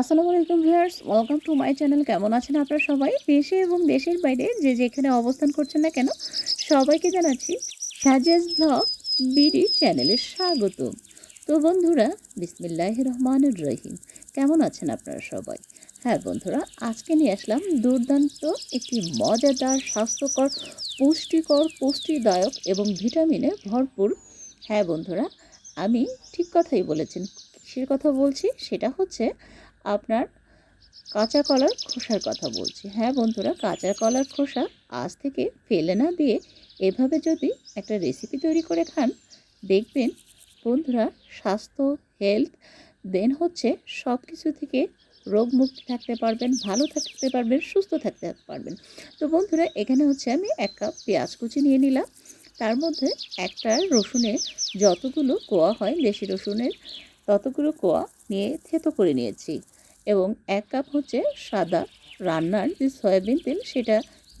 আসসালামু আলাইকুম viewers welcome to my channel কেমন আছেন আপনারা সবাই? দেশে এবং দেশের বাইরে যে যেখানে অবস্থান করছেন না কেন, সবাইকে জানাচ্ছি সাজেজ ব্লগ বিডি চ্যানেলে স্বাগত তো বন্ধুরা বিসমিল্লাহ রহমানুর রহিম। কেমন আছেন আপনারা সবাই? হ্যাঁ বন্ধুরা, আজকে নিয়ে আসলাম দুর্দান্ত একটি মজাদার, স্বাস্থ্যকর, পুষ্টিকর, পুষ্টিদায়ক এবং ভিটামিনে ভরপুর। হ্যাঁ বন্ধুরা, আমি ঠিক কথাই বলেছেন কিসের কথা বলছি? সেটা হচ্ছে আপনার কাঁচা কলার খোসার কথা বলছি। হ্যাঁ বন্ধুরা, কাঁচা কলার খোসা আজ থেকে ফেলে না দিয়ে এভাবে যদি একটা রেসিপি তৈরি করে খান, দেখবেন বন্ধুরা স্বাস্থ্য হেলথ দেন হচ্ছে সব কিছু থেকে রোগমুক্ত থাকতে পারবেন, ভালো থাকতে পারবেন, সুস্থ থাকতে পারবেন। তো বন্ধুরা, এখানে হচ্ছে আমি এক কাপ পেঁয়াজ কুচি নিয়ে নিলাম। তার মধ্যে একটা রসুনের যতগুলো কোয়া হয়, দেশি রসুনের ততগুলো কোয়া নিয়ে থেতো করে নিয়েছি। এবং এক কাপ হচ্ছে সাদা রান্নার যে সয়াবিন তেল সেটা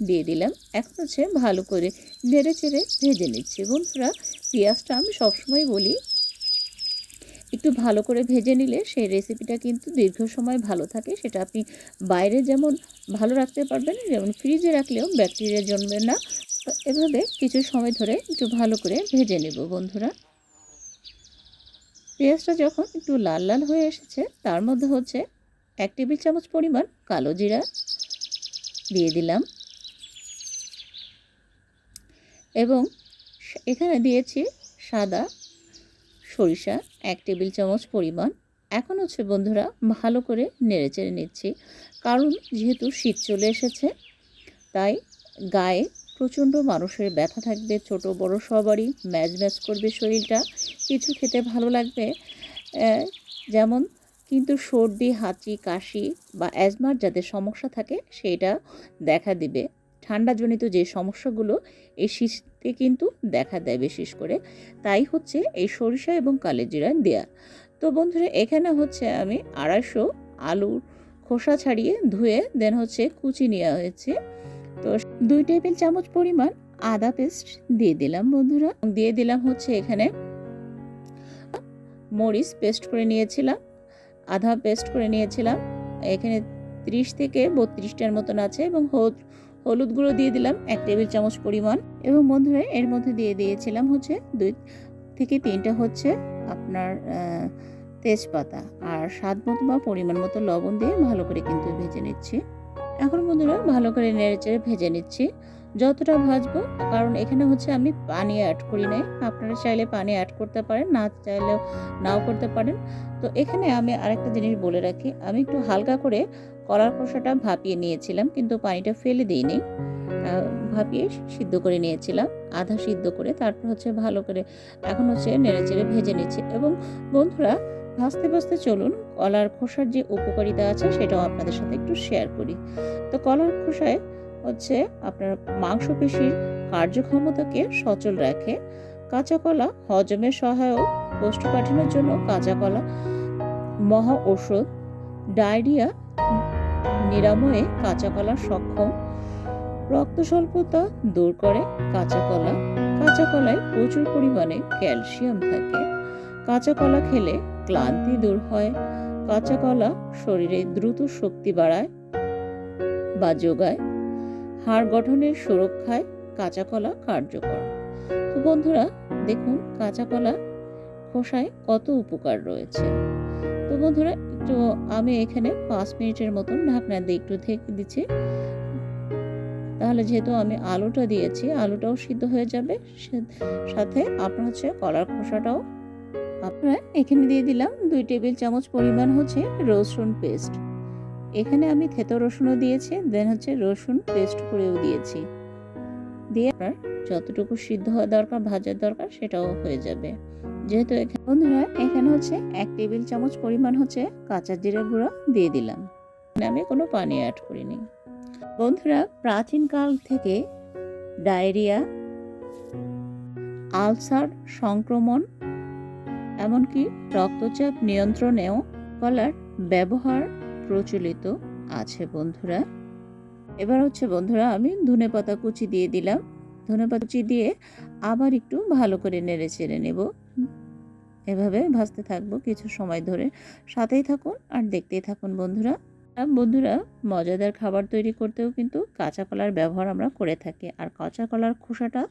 দিয়ে দিলাম। এখন হচ্ছে ভালো করে নেড়ে চেড়ে ভেজে নিচ্ছি। বন্ধুরা, পেঁয়াজটা আমি সবসময় বলি, একটু ভালো করে ভেজে নিলে সেই রেসিপিটা কিন্তু দীর্ঘ সময় ভালো থাকে। সেটা আপনি বাইরে যেমন ভালো রাখতে পারবেন, যেমন ফ্রিজে রাখলেও ব্যাকটেরিয়া জন্মবে না। এভাবে কিছু সময় ধরে একটু ভালো করে ভেজে নেব বন্ধুরা। পেঁয়াজটা যখন একটু লাল লাল হয়ে এসেছে, তার মধ্যে হচ্ছে এক টেবিল চামচ পরিমাণ কালো জিরা দিয়ে দিলাম। এবং এখানে দিয়েছি সাদা সরিষা এক টেবিল চামচ পরিমাণ। এখন হচ্ছে বন্ধুরা ভালো করে নেড়ে চেড়ে নিচ্ছি। কারণ যেহেতু শীত চলে এসেছে, তাই গায়ে প্রচণ্ড মানুষের ব্যথা থাকবে, ছোট বড় সবারই ম্যাচ ম্যাচ করবে শরীরটা। কিছু খেতে ভালো লাগবে যেমন কিন্তু সর্দি, হাঁচি, কাশি বা অ্যাজমার যাদের সমস্যা থাকে সেটা দেখা দিবে। ঠান্ডাজনিত যে সমস্যাগুলো, এই শীতে কিন্তু দেখা দেয় বিশেষ করে। তাই হচ্ছে এই সরিষা এবং কালেজিরা দেয়া। তো বন্ধুরা, এখানে হচ্ছে আমি আড়াইশো আলুর খোসা ছাড়িয়ে ধুয়ে দেন হচ্ছে কুচি নেওয়া হয়েছে। তো দুই টেবিল চামচ পরিমাণ আদা পেস্ট দিয়ে দিলাম বন্ধুরা। দিয়ে দিলাম হচ্ছে এখানে মরিচ পেস্ট করে নিয়েছিলাম। আধা পেস্ট করে নিয়েছিলাম। এখানে ত্রিশ থেকে বত্রিশটার মতন আছে এবং হলুদ গুঁড়ো দিয়ে দিলাম এক টেবিল চামচ পরিমাণ। এবং বন্ধুরা, এর মধ্যে দিয়ে দিয়েছিলাম হচ্ছে দুই থেকে তিনটা হচ্ছে আপনার তেজপাতা আর স্বাদ মতো বা পরিমাণ মতো লবণ দিয়ে ভালো করে কিন্তু ভেজে নিচ্ছি। এখন বন্ধুরা, ভালো করে নেড়ে চেড়ে ভেজে নিচ্ছি। যতটা ভাজবো, কারণ এখানে হচ্ছে আমি পানি অ্যাড করি নাই। আপনারা চাইলে পানি অ্যাড করতে পারেন, না চাইলেও নাও করতে পারেন। তো এখানে আমি আরেকটা জিনিস বলে রাখি, আমি একটু হালকা করে কলার খোসাটা ভাপিয়ে নিয়েছিলাম, কিন্তু পানিটা ফেলে দিইনি। ভাপিয়ে সিদ্ধ করে নিয়েছিলাম, আধা সিদ্ধ করে, তারপর হচ্ছে ভালো করে এখন হচ্ছে নেড়ে চেড়ে ভেজে নিচ্ছি। এবং বন্ধুরা, ভাজতে ভাজতে চলুন, কলার খোসার যে উপকারিতা আছে, সেটাও আপনাদের সাথে একটু শেয়ার করি। তো কলার খোসায় হচ্ছে আপনার মাংসপেশির কার্যক্ষমতাকে সচল রাখে। কাঁচা কলা হজমের সহায়ক কোষ্ঠকাঠিন্যের জন্য কাঁচা কলা মহা ঔষধ, ডায়রিয়া, নিরাময়ে কাঁচা কলা সক্ষম, রক্ত স্বল্পতা দূর করে কাঁচা কলা কাঁচা কলায় প্রচুর পরিমাণে ক্যালসিয়াম থাকে। কাঁচা কলা খেলে ক্লান্তি দূর হয়। কাঁচা কলা শরীরে দ্রুত শক্তি বাড়ায় বা যোগায়। হাড় গঠনের সুরক্ষায় কাঁচা কলা কার্যকর। তো বন্ধুরা, দেখুন কাঁচা কলা খোসায় কত উপকার রয়েছে। তো বন্ধুরা একটু আমি এখানে পাঁচ মিনিটের মতন ঢাকনা দিয়ে একটু থেকে দিচ্ছি। তাহলে যেহেতু আমি আলুটা দিয়েছি, আলুটাও সিদ্ধ হয়ে যাবে। সাথে আপনার হচ্ছে কলার খোসাটাও আপনারা এখানে দিয়ে দিলাম। দুই টেবিল চামচ পরিমাণ হচ্ছে রসুন পেস্ট। এখানে আমি থেতো রসুনও দিয়েছি দেন হচ্ছে রসুন পেস্ট করেও দিয়েছি। দিয়ে আপনার যতটুকু সিদ্ধ হওয়া দরকার, ভাজার দরকার, সেটাও হয়ে যাবে। যেহেতু এখানে বন্ধুরা, এখানে হচ্ছে এক টেবিল চামচ পরিমাণ হচ্ছে কাঁচা জিরা গুঁড়ো দিয়ে দিলাম। আমি কোনো পানি অ্যাড করিনি। বন্ধুরা প্রাচীনকাল থেকে ডায়রিয়া, আলসার সংক্রমণ, এমনকি রক্তচাপ নিয়ন্ত্রণেও কলার ব্যবহার প্রচলিত আছে বন্ধুরা। এবার হচ্ছে বন্ধুরা, আমি ধনে পাতা কুচি দিয়ে দিলাম। ধনে পাতা কুচি দিয়ে আবার একটু ভালো করে নেড়ে চেড়ে নেব। এভাবে ভাজতে থাকব কিছু সময় ধরে। সাথেই থাকুন আর দেখতেই থাকুন বন্ধুরা। বন্ধুরা, মজাদার খাবার তৈরি করতেও কিন্তু কাঁচা কলার ব্যবহার আমরা করে থাকি। আর কাঁচা কলার খোসাটা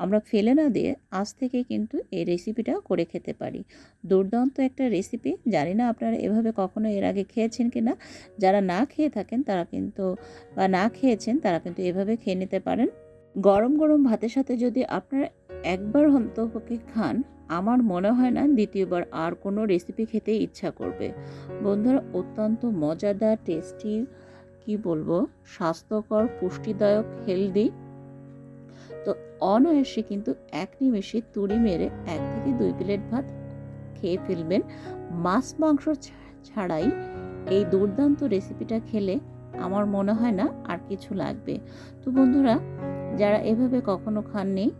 আমরা ফেলে না দিয়ে আজ থেকে কিন্তু এই রেসিপিটা করে খেতে পারি। দুর্দান্ত একটা রেসিপি জানি না আপনারা এভাবে কখনো এর আগে খেয়েছেন কি না। যারা না খেয়ে থাকেন, তারা কিন্তু, বা না খেয়েছেন, তারা কিন্তু এভাবে খেয়ে নিতে পারেন। গরম গরম ভাতের সাথে যদি আপনারা একবার অন্তপক্ষে খান, আমার মনে হয় না দ্বিতীয়বার আর কোনো রেসিপি খেতে ইচ্ছা করবে। বন্ধুরা, অত্যন্ত মজাদার টেস্টি কি বলব, স্বাস্থ্যকর, পুষ্টিদায়ক হেলদি অনায়াসে কিন্তু এক নিমেষে তুড়ি মেরে এক থেকে দুই প্লেট ভাত খেয়ে ফেলবেন। মাছ, মাংস ছাড়াই এই দুর্দান্ত রেসিপিটা খেলে আমার মনে হয় না আর কিছু লাগবে। তো বন্ধুরা, যারা এভাবে কখনো খাননি,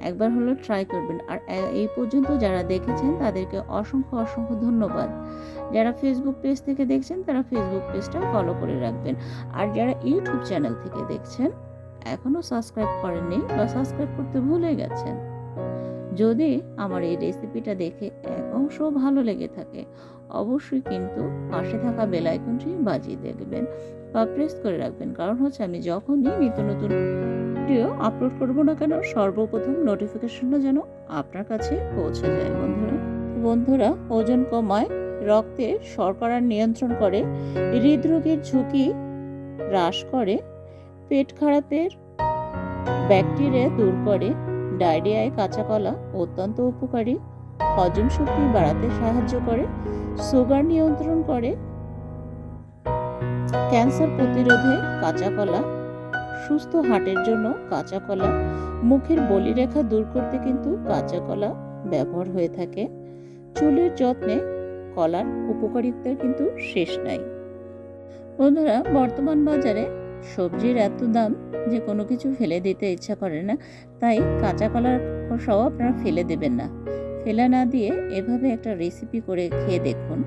একবার হলো ট্রাই করবেন। আর এই পর্যন্ত যারা দেখেছেন, তাদেরকে অসংখ্য অসংখ্য ধন্যবাদ। যারা ফেসবুক পেজ থেকে দেখছেন, তারা ফেসবুক পেজটা ফলো করে রাখবেন। আর যারা ইউটিউব চ্যানেল থেকে দেখছেন এখনও সাবস্ক্রাইব করেননি বা সাবস্ক্রাইব করতে ভুলে গেছেন। যদি আমার এই রেসিপিটা দেখে এক অংশ ভালো লেগে থাকে, অবশ্যই কিন্তু পাশে থাকা বেল আইকনটি বাজিয়ে দেখবেন বা প্রেস করে রাখবেন। কারণ হচ্ছে আমি যখনই নিত্য নতুন ভিডিও আপলোড করব না কেন, সর্বপ্রথম নোটিফিকেশনটা যেন আপনার কাছে পৌঁছে যায় বন্ধুরা। বন্ধুরা, ওজন কমায়, রক্তে শর্করা নিয়ন্ত্রণ করে, হৃদরোগের ঝুঁকি হ্রাস করে পেট খারাপের ব্যাকটেরিয়া দূর করে। ডায়রিয়ায় কাঁচা কলা অত্যন্ত উপকারী। হজম শক্তি বাড়াতে সাহায্য করে। সুগার নিয়ন্ত্রণ করে। ক্যান্সার প্রতিরোধে কাঁচা কলা। সুস্থ হার্টের জন্য কাঁচা কলা। মুখের বলিরেখা দূর করতে কিন্তু কাঁচা কলা ব্যবহার হয়ে থাকে। চুলের যত্নে কলার উপকারিতার কিন্তু শেষ নাই। বন্ধুরা, বর্তমান বাজারে সবজির এত দাম যে কোনো কিছু ফেলে দিতে ইচ্ছা করে না, তাই কাঁচা কলার সহ আপনারা ফেলে দেবেন না। ফেলে না দিয়ে এভাবে একটা রেসিপি করে খেয়ে দেখুন।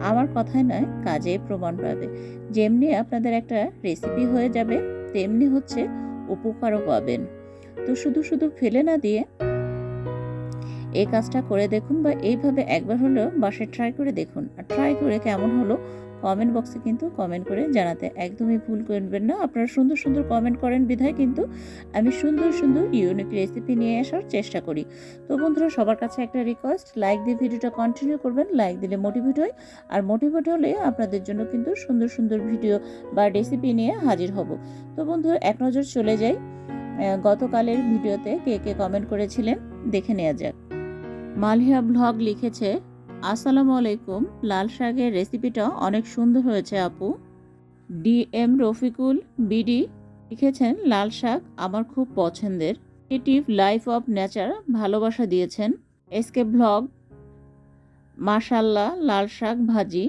আমার কথায় নয় কাজে প্রমাণ পাবে। যেমনি আপনাদের একটা রেসিপি হয়ে যাবে, তেমনি হচ্ছে উপকারও পাবেন। তো শুধু শুধু ফেলে না দিয়ে এই কাজটা করে দেখুন বা এইভাবে একবার হলেও বাসায় ট্রাই করে দেখুন। আর ট্রাই করে কেমন হলো কমেন্ট বক্সে কিন্তু কমেন্ট করে জানাতে একদমই ভুল করবেন না। আপনারা সুন্দর সুন্দর কমেন্ট করেন বিধায় কিন্তু আমি সুন্দর সুন্দর ইউনিক রেসিপি নিয়ে আসার চেষ্টা করি। তো বন্ধুরা, সবার কাছে একটা রিকোয়েস্ট লাইক দিয়ে ভিডিওটা কন্টিনিউ করবেন লাইক দিলে মোটিভেট হয়, আর মোটিভেট হলে আপনাদের জন্য কিন্তু সুন্দর সুন্দর ভিডিও বা রেসিপি নিয়ে হাজির হব। তো বন্ধুরা, এক নজর চলে যাই। গতকালের ভিডিওতে কে কে কমেন্ট করেছিলেন, দেখে নেওয়া যাক। মালহিয়া ব্লগ লিখেছে আসসালামু আলাইকুম। লাল শাকের রেসিপিটা অনেক সুন্দর হয়েছে আপু। ডি এম রফিকুল বিডি লিখেছেন, লাল শাক আমার খুব পছন্দের। ক্রিয়েটিভ লাইফ অফ নেচার ভালোবাসা দিয়েছেন। এসকে ব্লগ মাশাল্লাহ লাল শাক ভাজি।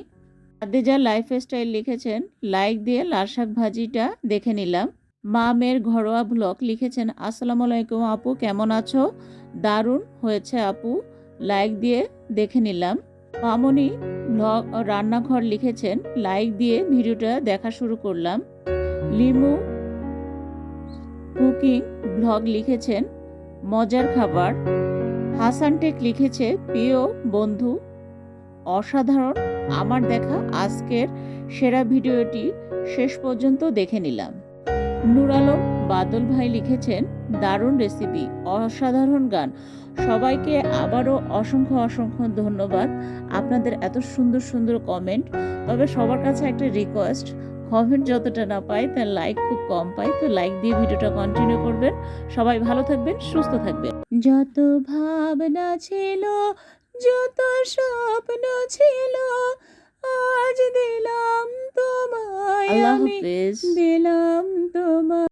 আদেজা লাইফ স্টাইল লিখেছেন লাইক দিয়ে লাল শাক ভাজিটা দেখে নিলাম। মা মেয়ের ঘরোয়া ব্লগ লিখেছেন, আসসালামু আলাইকুম আপু, কেমন আছো? দারুণ হয়েছে আপু। লাইক দিয়ে দেখে নিলাম। মামনি ব্লগ রান্নাঘর লিখেছেন লাইক দিয়ে ভিডিওটা দেখা শুরু করলাম। লিমু কুকিং ব্লগ লিখেছেন, মজার খাবার। হাসান টেক লিখেছে, প্রিয় বন্ধু, অসাধারণ, আমার দেখা আজকের সেরা ভিডিওটি শেষ পর্যন্ত দেখে নিলাম। নূর আলম বাদল ভাই লিখেছেন দারুণ রেসিপি অসাধারণ গান। সবাইকে আবারও অসংখ্য অসংখ্য ধন্যবাদ। আপনাদের এত সুন্দর সুন্দর কমেন্ট তবে সবার কাছে একটা রিকোয়েস্ট কমেন্ট যতটা না পাই তার লাইক খুব কম পাই তো লাইক দিয়ে ভিডিওটা কন্টিনিউ করবেন। সবাই ভালো থাকবেন সুস্থ থাকবেন। যত ভাবনা ছিল যত স্বপ্ন ছিল আজ দিলাম তোমায় আমি দিলাম তোমায়।